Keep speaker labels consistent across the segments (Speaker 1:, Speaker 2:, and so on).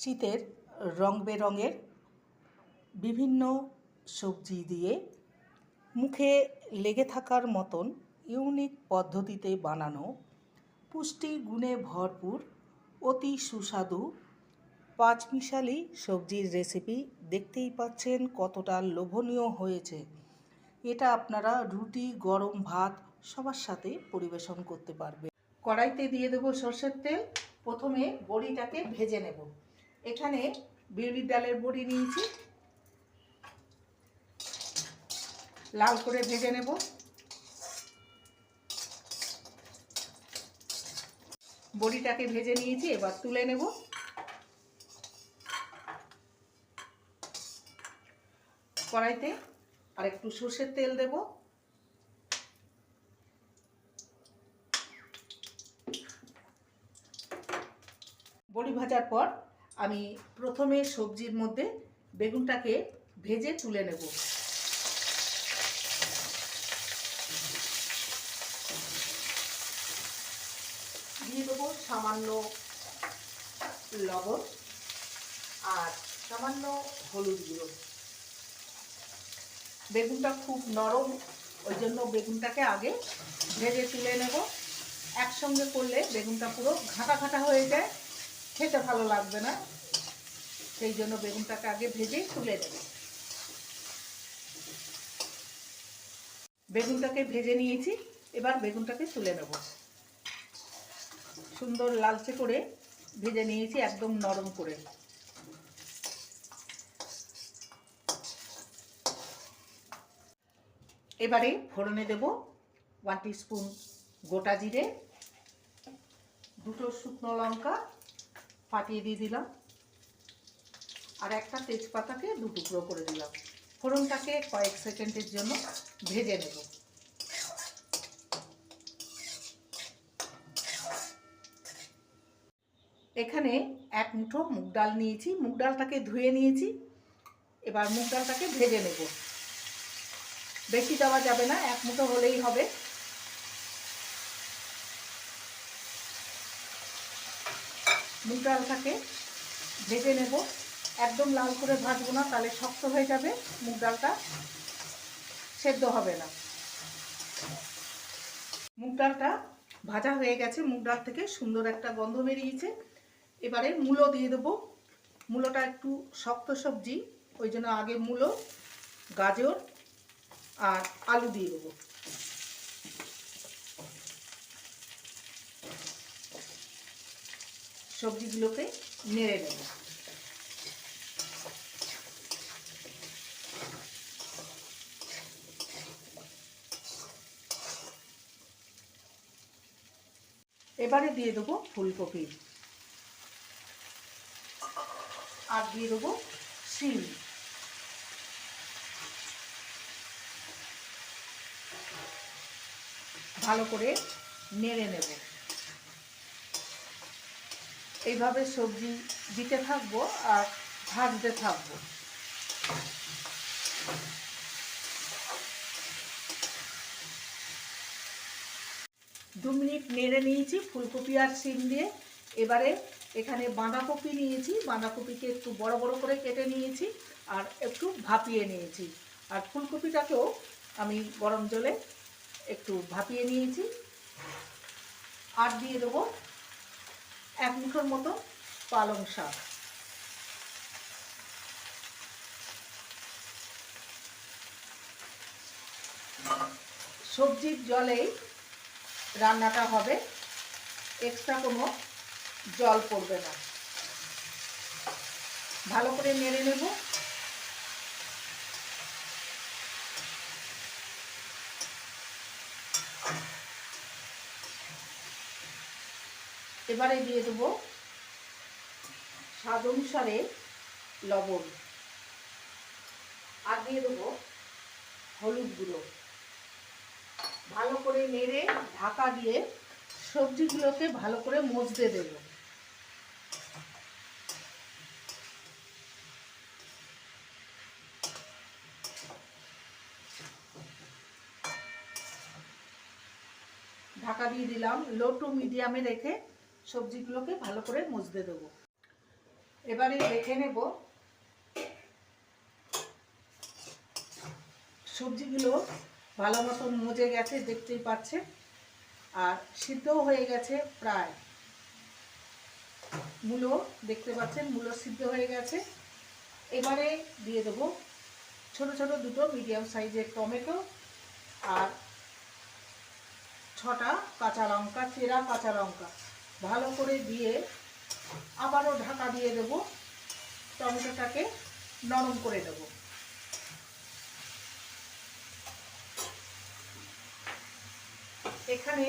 Speaker 1: শীতের রং বেরঙের বিভিন্ন সবজি দিয়ে মুখে লেগে থাকার মতন ইউনিক পদ্ধতিতে বানানো পুষ্টি গুণে ভরপুর, অতি সুস্বাদু, পাঁচমিশালি সবজির রেসিপি দেখতেই পাচ্ছেন কতটা লোভনীয় হয়েছে। এটা আপনারা রুটি, গরম ভাত সবার সাথে পরিবেশন করতে পারবে কড়াইতে দিয়ে দেবো সর্ষের তেল। প্রথমে বড়িটাকে ভেজে নেব। এখানে বিউলির ডালের বড়ি নিয়েছি। লাল করে ভেজে নেব। বড়িটাকে ভেজে নিয়েছি, এবার তুলে নেব। কড়াইতে আর একটু সর্ষের তেল দেব। বড়ি ভাজার পর আমি প্রথমে সবজির মধ্যে বেগুনটাকে ভেজে তুলে নেব। দিয়ে দেবো সামান্য লবণ আর সামান্য হলুদ গুঁড়ো। বেগুনটা খুব নরম, ওই জন্য বেগুনটাকে আগে ভেজে তুলে নেব। একসঙ্গে করলে বেগুনটা পুরো ঘাটা ঘাটা হয়ে যায়। খেতে ভালো লাগবে না। সেই জন্য বেগুনটাকে আগে ভেজেই তুলে নেব। বেগুনটাকে ভেজে নিয়েছি, এবার বেগুনটাকে তুলে নেব। সুন্দর লালচে করে ভেজে নিয়েছি, একদম নরম করে। এবারে ফোড়নে দেব ওয়ান স্পুন গোটা জিরে, দুটো শুকনো লঙ্কা ফাটিয়ে দিয়ে দিলাম। আর একটা তেজপাতাকে দু টুকরো করে দিলাম। ফোড়নটাকে কয়েক সেকেন্ডের জন্য ভেজে নেব। এখানে এক মুঠো মুগ ডাল নিয়েছি। মুগ ডালটাকে ধুয়ে নিয়েছি। এবার মুগ ডালটাকে ভেজে নেব। বেশি দেওয়া যাবে না, এক মুঠো হলেই হবে। মুগ ডালটাকে ভেজে নেব। একদম লাল করে ভাজবো না, তাহলে শক্ত হয়ে যাবে মুগ ডালটা। সেদ্ধ হবে না। মুগ ডালটা ভাজা হয়ে গেছে, মুগ ডাল থেকে সুন্দর একটা গন্ধ বেরিয়েছে। এবারে মূলো দিয়ে দেবো। মূলোটা একটু শক্ত সবজি, ওই জন্য আগে মূলো, গাজর আর আলু দিয়ে দেবো। সবজিগুলোকে নেড়ে নেব। এবারে দিয়ে দেবো ফুলকপি। আর দিয়ে দেবো শিম। ভালো করে নেড়ে নেব। এইভাবে সবজি দিতে থাকব আর ভাজতে থাকব। দু মিনিট নেড়ে নিয়েছি ফুলকপি আর শিম দিয়ে। এবারে এখানে বাঁধাকপি নিয়েছি। বাঁধাকপিকে একটু বড় বড় করে কেটে নিয়েছি আর একটু ভাপিয়ে নিয়েছি। আর ফুলকপিটাকেও আমি গরম জলে একটু ভাপিয়ে নিয়েছি। আর দিয়ে দেবো এক মুঠোর মতো পালং শাক। সবজির জলেই রান্নাটা হবে এক্সট্রা কোনো জল পড়বে না। ভালো করে নেড়ে নেব। এবারে দিয়ে দেবো স্বাদ অনুসারে লবণ। আর দিয়ে দেবো হলুদ গুঁড়ো। ভালো করে নেড়ে ঢাকা দিয়ে সবজিগুলোকে ভালো করে মজতে দেব। ঢাকা দিয়ে দিলাম লো টু মিডিয়ামে রেখে সবজিগুলোকে ভালো করে মজতে দেবো। এবারে দেখে নেব সবজিগুলো ভালো মতন মজে গেছে, দেখতেই পাচ্ছে আর সিদ্ধও হয়ে গেছে প্রায়। মূলো দেখতে পাচ্ছেন, মূলো সিদ্ধ হয়ে গেছে। এবারে দিয়ে দেবো ছোট ছোট দুটো মিডিয়াম সাইজের টমেটো আর ছটা কাঁচা লঙ্কা, চেরা কাঁচা লঙ্কা। ভালো করে দিয়ে আবারও ঢাকা দিয়ে দেবো। টমেটোটাকে নরম করে দেবো। এখানে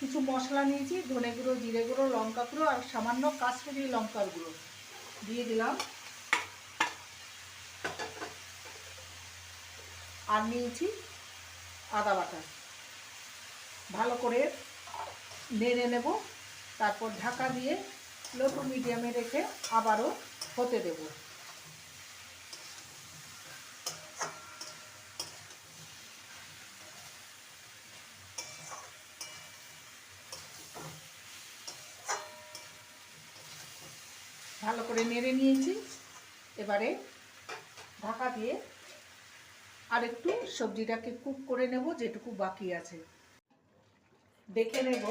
Speaker 1: কিছু মশলা নিয়েছি, ধনে গুঁড়ো, জিরে গুঁড়ো, লঙ্কা গুঁড়ো আর সামান্য কাশ্মীরি লঙ্কার গুঁড়ো দিয়ে দিলাম। আর নিয়েছি আদা বাটা। ভালো করে নেড়ে নেব। তারপর ঢাকা দিয়ে লো টু মিডিয়ামে রেখে আবারও হতে দেব। ভালো করে নেড়ে নিয়েছি। এবারে ঢাকা দিয়ে আর একটু সবজিটাকে কুক করে নেব, যেটুকু বাকি আছে। দেখে নেব,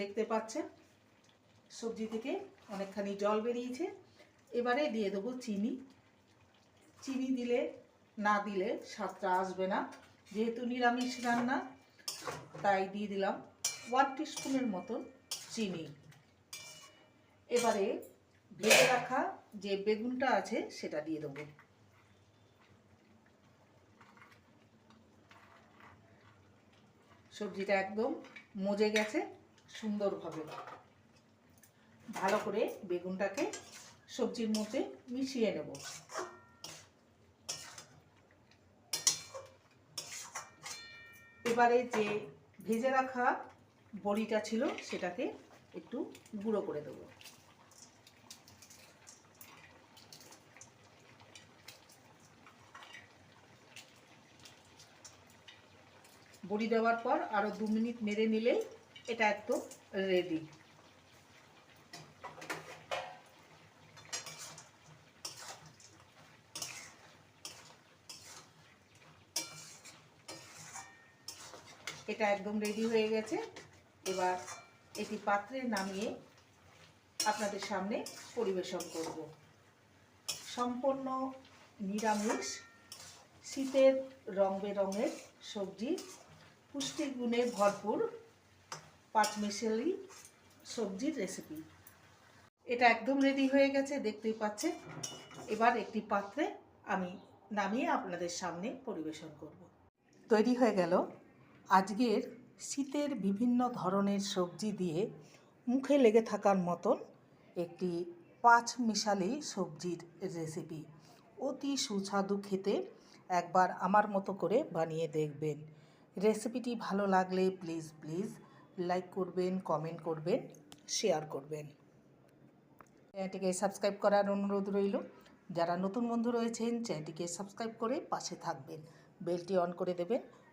Speaker 1: দেখতে পাচ্ছেন? সবজি থেকে অনেকখানি জল বেরিয়েছে। এবারে দিয়ে দেবো চিনি। চিনি দিলে, না দিলে স্বাদটা আসবে না। যেহেতু নিরামিষ রান্না, তাই দিয়ে দিলাম ওয়ান টিস্পুনের মতন চিনি। এবারে ভেজে রাখা যে বেগুনটা আছে, সেটা দিয়ে দেবো। সবজিটা একদম মজে গেছে, সুন্দরভাবে। ভালো করে বেগুনটাকে সবজির মধ্যে মিশিয়ে নেব। এবারে যে ভেজে রাখা বড়িটা ছিল সেটাকে একটু গুঁড়ো করে দেবো। বড়ি দেওয়ার পর আরও দু মিনিট নেড়ে নিলে এটা একদম রেডি এটা একদম রেডি হয়ে গেছে। এবার এটি পাত্রে নামিয়ে আপনাদের সামনে পরিবেশন করব। সম্পূর্ণ নিরামিষ, শীতের রং বেরঙের সবজি পুষ্টিগুণে ভরপুর পাঁচমিশালি সবজির রেসিপি এটা একদম রেডি হয়ে গেছে, দেখতেই পাচ্ছেন। এবার একটি পাত্রে আমি নামিয়ে আপনাদের সামনে পরিবেশন করব। তৈরি হয়ে গেল আজকের শীতের বিভিন্ন ধরনের সবজি দিয়ে মুখে লেগে থাকার মতন একটি পাঁচ মিশালি সবজির রেসিপি অতি সুস্বাদু খেতে একবার আমার মতো করে বানিয়ে দেখবেন। রেসিপিটি ভালো লাগলে প্লিজ প্লিজ লাইক করবেন কমেন্ট করবেন শেয়ার করবেন। চ্যানেলটিকে সাবস্ক্রাইব করার অনুরোধ রইল। যারা নতুন বন্ধু রয়েছেন, চ্যানেলটিকে সাবস্ক্রাইব করে পাশে থাকবেন। বেলটি অন করে দেবেন।